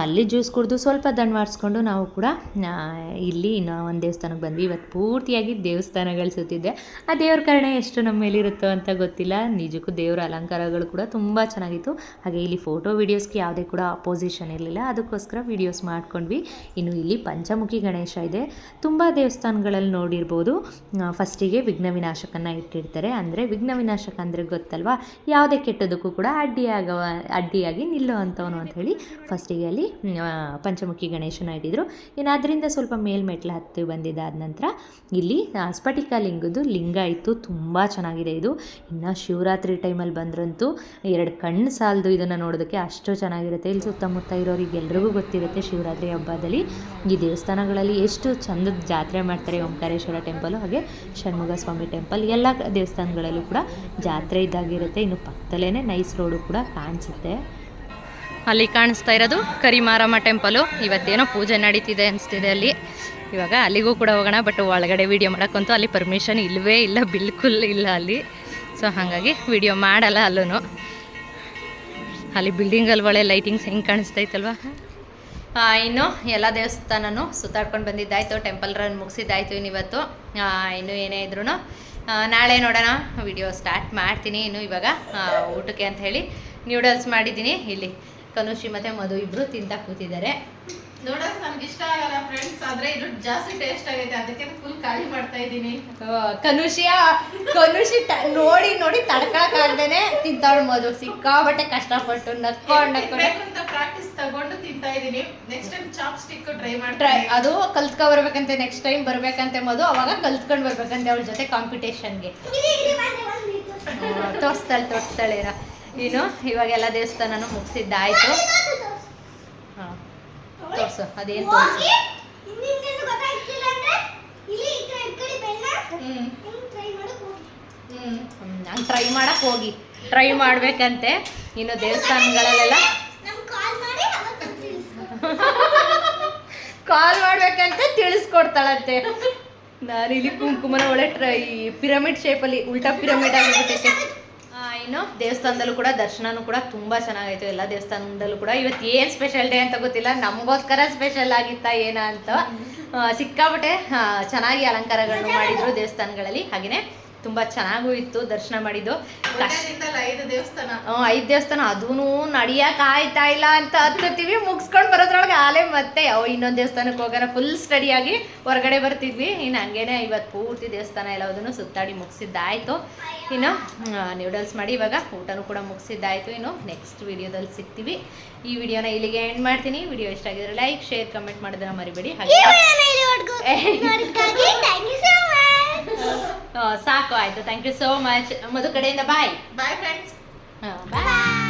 ಅಲ್ಲಿ ಜ್ಯೂಸ್ ಕುಡಿದು ಸ್ವಲ್ಪ ದಂಡವಾಡಿಸ್ಕೊಂಡು ನಾವು ಕೂಡ ಇಲ್ಲಿ ಇನ್ನೂ ಒಂದು ದೇವಸ್ಥಾನಕ್ಕೆ ಬಂದ್ವಿ. ಇವತ್ತು ಪೂರ್ತಿಯಾಗಿ ದೇವಸ್ಥಾನಗಳು ಸುತ್ತಿದ್ದೆ ಆ ದೇವ್ರ ಕಾರಣ ಎಷ್ಟು ನಮ್ಮ ಮೇಲಿರುತ್ತೋ ಅಂತ ಗೊತ್ತಿಲ್ಲ. ನಿಜಕ್ಕೂ ದೇವರ ಅಲಂಕಾರಗಳು ಕೂಡ ತುಂಬ ಚೆನ್ನಾಗಿತ್ತು. ಹಾಗೆ ಇಲ್ಲಿ ಫೋಟೋ ವೀಡಿಯೋಸ್ಗೆ ಯಾವುದೇ ಕೂಡ ಅಪೋಸಿಷನ್ ಇರಲಿಲ್ಲ. ಅದಕ್ಕೋಸ್ಕರ ವೀಡಿಯೋಸ್ ಮಾಡ್ಕೊಂಡ್ವಿ. ಇನ್ನು ಇಲ್ಲಿ ಪಂಚಮುಖಿ ಗಣೇಶ ಇದೆ. ತುಂಬ ದೇವಸ್ಥಾನಗಳಲ್ಲಿ ನೋಡಿರ್ಬೋದು. ಫಸ್ಟಿಗೆ ವಿಘ್ನ ವಿನಾಶಕನ ಇಟ್ಟಿರ್ತಾರೆ. ಅಂದರೆ ವಿಘ್ನ ವಿನಾಶಕ ಅಂದರೆ ಗೊತ್ತಲ್ವಾ? ಯಾವುದೇ ಕೆಟ್ಟದಕ್ಕೂ ಕೂಡ ಅಡ್ಡಿಯಾಗವ, ಅಡ್ಡಿಯಾಗಿ ನಿಲ್ಲೋ ಅಂತ ಹೇಳಿ ಫಸ್ಟಿಗೆ ಅಲ್ಲಿ ಪಂಚಮುಖಿ ಗಣೇಶನ ಇಟ್ಟಿದ್ರು. ಇನ್ನು ಅದರಿಂದ ಸ್ವಲ್ಪ ಮೇಲ್ಮೆಟ್ಲು ಹತ್ತಿ ಬಂದಿದ್ದಾದ ನಂತರ ಇಲ್ಲಿ ಸ್ಫಟಿಕ ಲಿಂಗದ್ದು ಲಿಂಗ ಇತ್ತು. ತುಂಬ ಚೆನ್ನಾಗಿದೆ ಇದು. ಇನ್ನು ಶಿವರಾತ್ರಿ ಟೈಮಲ್ಲಿ ಬಂದರಂತೂ ಎರಡು ಕಣ್ಣು ಸಾಲದು ಇದನ್ನು ನೋಡೋದಕ್ಕೆ ಅಷ್ಟು ಚೆನ್ನಾಗಿರುತ್ತೆ. ಇಲ್ಲಿ ಸುತ್ತಮುತ್ತ ಇರೋರಿಗೆ ಎಲ್ರಿಗೂ ಗೊತ್ತಿರುತ್ತೆ ಶಿವರಾತ್ರಿ ಹಬ್ಬದಲ್ಲಿ ಈ ದೇವಸ್ಥಾನಗಳಲ್ಲಿ ಎಷ್ಟು ಚಂದದ ಜಾತ್ರೆ ಮಾಡ್ತಾರೆ ಓಂಕಾರೇಶ್ವರ ಟೆಂಪಲು, ಹಾಗೆ ಷಣ್ಮುಗ ಸ್ವಾಮಿ ಟೆಂಪಲ್. ಎಲ್ಲ ದೇವಸ್ಥಾನಗಳಲ್ಲೂ ಕೂಡ ಜಾತ್ರೆ ಇದ್ದಾಗಿರುತ್ತೆ. ಇನ್ನು ಪಕ್ಕದಲ್ಲೇ ನೈಸ್ ರೋಡು ಕೂಡ ಕಾಣಿಸುತ್ತೆ. ಅಲ್ಲಿ ಕಾಣಿಸ್ತಾ ಇರೋದು ಕರಿಮಾರಮ್ಮ ಟೆಂಪಲು. ಇವತ್ತೇನೋ ಪೂಜೆ ನಡೀತಿದೆ ಅನಿಸ್ತಿದೆ ಅಲ್ಲಿ. ಇವಾಗ ಅಲ್ಲಿಗೂ ಕೂಡ ಹೋಗೋಣ, ಬಟ್ ಒಳಗಡೆ ವೀಡಿಯೋ ಮಾಡೋಕ್ಕಂತೂ ಅಲ್ಲಿ ಪರ್ಮಿಷನ್ ಇಲ್ಲವೇ ಇಲ್ಲ, ಬಿಲ್ಕುಲ್ ಇಲ್ಲ ಅಲ್ಲಿ. ಸೊ ಹಾಗಾಗಿ ವಿಡಿಯೋ ಮಾಡಲ್ಲ ಅಲ್ಲೂ ಅಲ್ಲಿ ಬಿಲ್ಡಿಂಗಲ್ಲಿ ಒಳ್ಳೆ ಲೈಟಿಂಗ್ಸ್ ಹೆಂಗೆ ಕಾಣಿಸ್ತೈತಲ್ವಾ? ಇನ್ನು ಎಲ್ಲ ದೇವಸ್ಥಾನನು ಸುತ್ತಾಡ್ಕೊಂಡು ಬಂದಿದ್ದಾಯಿತು ಟೆಂಪಲ್ ರನ್ ಮುಗಿಸಿದ್ದಾಯಿತು ಇನ್ನು ಇವತ್ತು ಇನ್ನು ಏನೇ ಇದ್ರೂ ನಾಳೆ ನೋಡೋಣ ವಿಡಿಯೋ ಸ್ಟಾರ್ಟ್ ಮಾಡ್ತೀನಿ. ಇನ್ನು ಇವಾಗ ಊಟಕ್ಕೆ ಅಂತ ಹೇಳಿ ನ್ಯೂಡಲ್ಸ್ ಮಾಡಿದ್ದೀನಿ ಇಲ್ಲಿ. ಕನುಷಿ ಮತ್ತೆ ಮಧು ಇಬ್ಬರು ತಿಂತಾ ಕೂತಿದ್ದಾರೆ. ನೋಡಕ್ ನಮ್ಗೆ ಇಷ್ಟ ಆಗಲ್ಲ ಫ್ರೆಂಡ್ಸ್ ಆದ್ರೆ ಇದು ಜಾಸ್ತಿ ಟೇಸ್ಟ್ ಆಗೈತೆ. ಅದಕ್ಕೆ ಫುಲ್ ಖಾಲಿ ಮಾಡ್ತಾ ಇದ್ದೀನಿ. ಕನುಷಿಯ ಕನುಷಿ ನೋಡಿ ನೋಡಿ ತಡ್ಕೊಳಕ್ ಆಗ್ದೇನೆ ತಿಂತಾಳು ಮಧು. ಸಿಕ್ಕಾಬಟ್ಟೆ ಕಷ್ಟಪಟ್ಟು ನಕ್ಕೊಂಡು ನಕ್ಕೊಂಡು ಪ್ರಾಕ್ಟೀಸ್ ತಗೊಂಡು ತಿಂತಾ ಇದೀನಿ next time chopstick try try ಮಾಡ್ತೀನಿ ಅದು ಕಲ್ತ್ಕ ಬರ್ಬೇಕಂತೆ ನೆಕ್ಸ್ಟ್ ಟೈಮ್ ಬರ್ಬೇಕಂತೆ ಮಧು. ಅವಾಗ ಕಲ್ತ್ಕೊಂಡು ಬರ್ಬೇಕಂತೆ ಅವಳ ಜೊತೆ ಕಾಂಪಿಟೇಷನ್ಗೆ ತೋರಿಸ್ತಾಳೆ ತೋರಿಸ್ತಾಳೆ ಇನ್ನು ಇವಾಗೆಲ್ಲ ದೇವಸ್ಥಾನನೂ ಮುಗಿಸಿದ್ದಾಯ್ತು. ಹಾಂ ತೋರಿಸು ಅದೇನು ತೋರಿಸು? ಹಂಗೆ ಟ್ರೈ ಮಾಡಕ್ಕೆ ಹೋಗಿ. ಟ್ರೈ ಮಾಡ್ಬೇಕಂತೆ. ಇನ್ನು ದೇವಸ್ಥಾನಗಳಲ್ಲೆಲ್ಲ. ಕಾಲ್ ಮಾಡ್ಬೇಕಂತ ತಿಳಿಸ್ಕೊಡ್ತಾಳಂತೆ. ನಾನು ಇಲ್ಲಿ ಕುಂಕುಮನ ಒಳ್ಳೆ ಟ್ರೈ ಪಿರಮಿಡ್ ಶೇಪಲ್ಲಿ ಉಲ್ಟಾ ಪಿರಮಿಡ್ ಆಗಿಬಿಟ್ಟೈತೆ. ಇನ್ನು ದೇವಸ್ಥಾನದಲ್ಲೂ ಕೂಡ ದರ್ಶನನೂ ಕೂಡ ತುಂಬ ಚೆನ್ನಾಗಾಯ್ತು ಎಲ್ಲ ದೇವಸ್ಥಾನದಲ್ಲೂ ಕೂಡ. ಇವತ್ತು ಏನು ಸ್ಪೆಷಲ್ ಡೇ ಅಂತ ಗೊತ್ತಿಲ್ಲ. ನಮಗೋಸ್ಕರ ಸ್ಪೆಷಲ್ ಆಗಿತ್ತಾ ಏನ ಅಂತ ಸಿಕ್ಕಾಪಟ್ಟೆ ಆ, ಚೆನ್ನಾಗಿ ಅಲಂಕಾರಗಳನ್ನು ಮಾಡಿದ್ರು ದೇವಸ್ಥಾನಗಳಲ್ಲಿ. ಹಾಗೆಯೇ ತುಂಬ ಚೆನ್ನಾಗೂ ಇತ್ತು ದರ್ಶನ ಮಾಡಿದ್ದು. ಐದು ದೇವಸ್ಥಾನ? ಐದು ದೇವಸ್ಥಾನ ಅದೂ ನಡಿಯಕ್ಕೆ ಆಯ್ತಾ ಇಲ್ಲ ಅಂತ ಹತ್ತುತ್ತೀವಿ. ಮುಗಿಸ್ಕೊಂಡು ಬರೋದ್ರೊಳಗೆ ಆಲೆ ಮತ್ತೆ ಅವು ಇನ್ನೊಂದು ದೇವಸ್ಥಾನಕ್ಕೆ ಹೋಗೋಣ ಫುಲ್ ಸ್ಟಡಿಯಾಗಿ ಹೊರಗಡೆ ಬರ್ತಿದ್ವಿ. ಇನ್ನು ಹಂಗೇನೆ ಇವತ್ತು ಪೂರ್ತಿ ದೇವಸ್ಥಾನ ಎಲ್ಲದನ್ನು ಸುತ್ತಾಡಿ ಮುಗಿಸಿದ್ದಾಯ್ತು. ಇನ್ನು ನ್ಯೂಡಲ್ಸ್ ಮಾಡಿ ಇವಾಗ ಊಟನೂ ಕೂಡ ಮುಗಿಸಿದ್ದಾಯ್ತು. ಇನ್ನು ನೆಕ್ಸ್ಟ್ ವಿಡಿಯೋದಲ್ಲಿ ಸಿಗ್ತೀವಿ. ಈ ವಿಡಿಯೋನ ಇಲ್ಲಿಗೆ ಎಂಡ್ ಮಾಡ್ತೀನಿ. ವಿಡಿಯೋ ಇಷ್ಟ ಆಗಿದ್ರೆ ಲೈಕ್ ಶೇರ್ ಕಮೆಂಟ್ ಮಾಡೋದನ್ನ ಮರಿಬೇಡಿ. ಹಾಗೆ (laughs) (laughs) ಸಾಕು ಆಯ್ತು. Thank you so much Madhu ಕಡೆಯಿಂದ ಬಾಯ್ ಬಾಯ್ ಫ್ರೆಂಡ್ಸ್ ಬಾಯ್